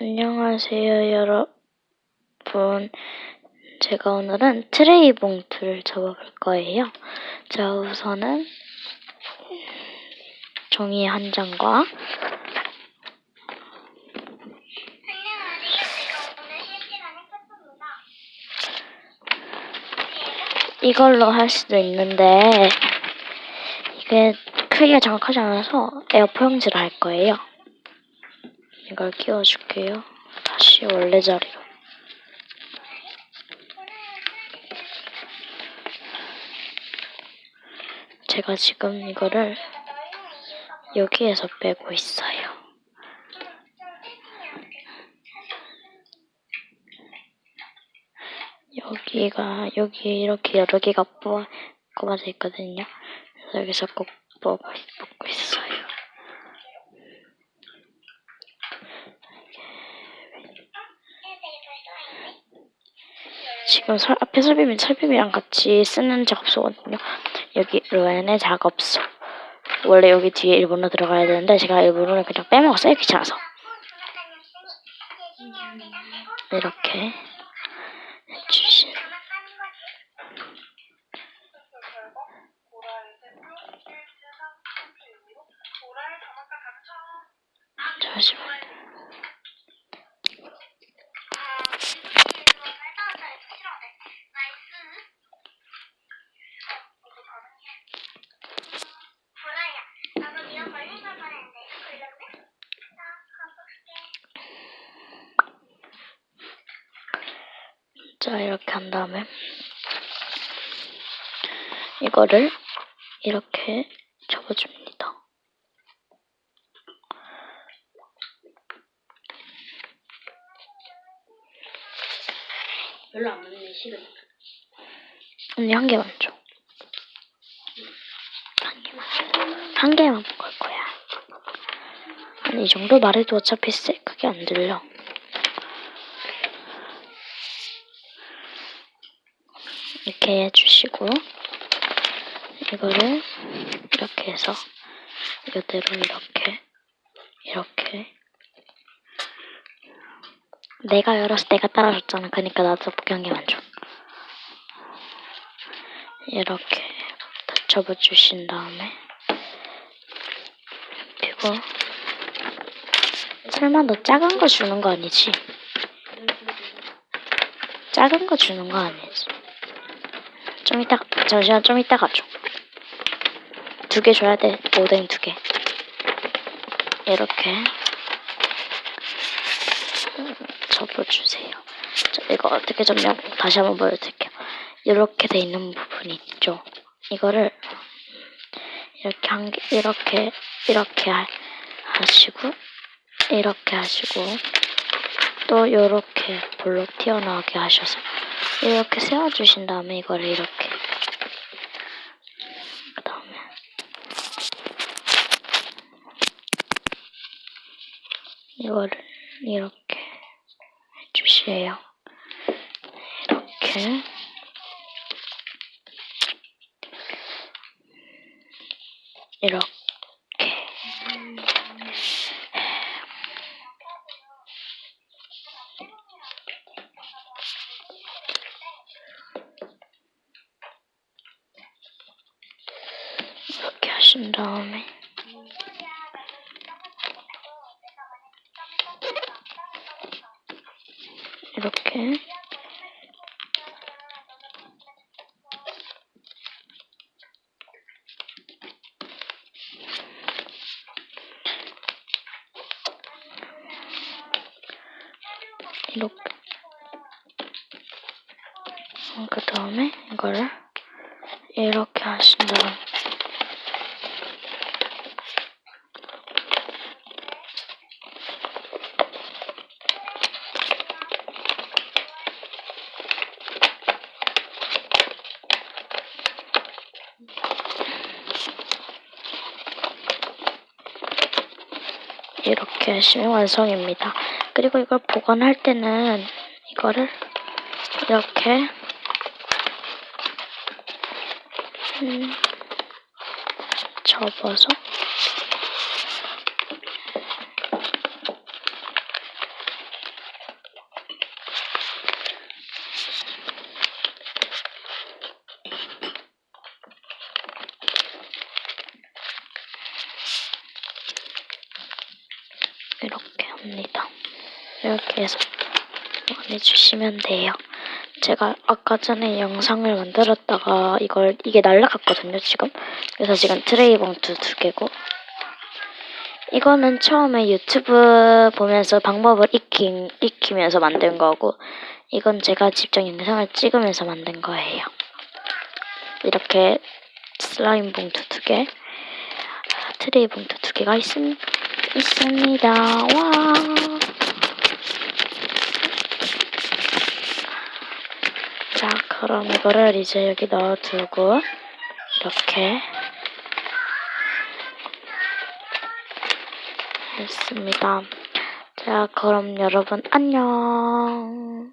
안녕하세요, 여러분. 제가 오늘은 트레이 봉투를 접어볼 거예요. 자, 우선은 종이 한 장과. 이걸로 할 수도 있는데 이게 크기가 정확하지 않아서 에어포 형질을 할 거예요. 이걸 끼워줄게요. 다시 원래 자리로. 제가 지금 이거를 여기에서 빼고 있어요. 여기가 여기 이렇게 여러 개가 뽑아 꼽아져 있거든요. 그래서 여기서 꼭 뽑아 뽑고 있어요. 지금 설, 앞에 설비면 설비이랑 같이 쓰는 작업소거든요. 여기 로엔의 작업소. 원래 여기 뒤에 일본어 들어가야 되는데 제가 일본어를 그냥 빼먹었어요. 귀찮아서. 이렇게 해주시. 잠시만요. 나도 이런 걸린 걸 뻔했는데 걸렸네? 자, 가볼게. 자, 이렇게 한 다음에 이거를 이렇게 접어줍니다. 별로 안 맞네 실은 언니 한 개만 줘. 한 개만. 한 개만 먹을 거야. 아니, 이 정도 말해도 어차피 쎄 크게 안 들려. 이렇게 해주시고, 이거를 이렇게 해서, 이대로 이렇게, 이렇게. 내가 열어서 내가 따라줬잖아. 그러니까 나도 개만 줘. 이렇게 다 접어주신 다음에 그리고 설마 너 작은 거 주는 거 아니지? 작은 거 주는 거 아니지? 좀 이따 잠시만 좀 이따 가줘. 두개 줘야 돼. 오뎅 두 개. 이렇게 음, 접어주세요. 자, 이거 어떻게 접냐 다시 한번 보여드릴게요. 이렇게 돼 있는 부분 있죠. 이거를 이렇게 한 개, 이렇게 이렇게 하, 하시고 이렇게 하시고 또 이렇게 볼록 튀어나오게 하셔서 이렇게 세워주신 다음에 이거를 이렇게. 이거를 이렇게 해주세요. 이렇게. 이렇게 신 다음에. 이렇게. 이렇게. 그 다음에 이거를 이렇게 하신 다음 이렇게 하시면 완성입니다. 그리고 이걸 보관할 때는 이거를 이렇게 음, 접어서 합니다. 이렇게 해서 보내주시면 돼요. 제가 아까 전에 영상을 만들었다가 이걸 이게 날라갔거든요 지금 그래서 지금 트레이 봉투 두 개고 이거는 처음에 유튜브 보면서 방법을 익히, 익히면서 만든 거고 이건 제가 직접 영상을 찍으면서 만든 거예요 이렇게 슬라임 봉투 두개 트레이 봉투 두 개가 있, 있습니다 와 자, 그럼 이거를 이제 여기 넣어두고, 이렇게 했습니다. 자, 그럼 여러분 안녕.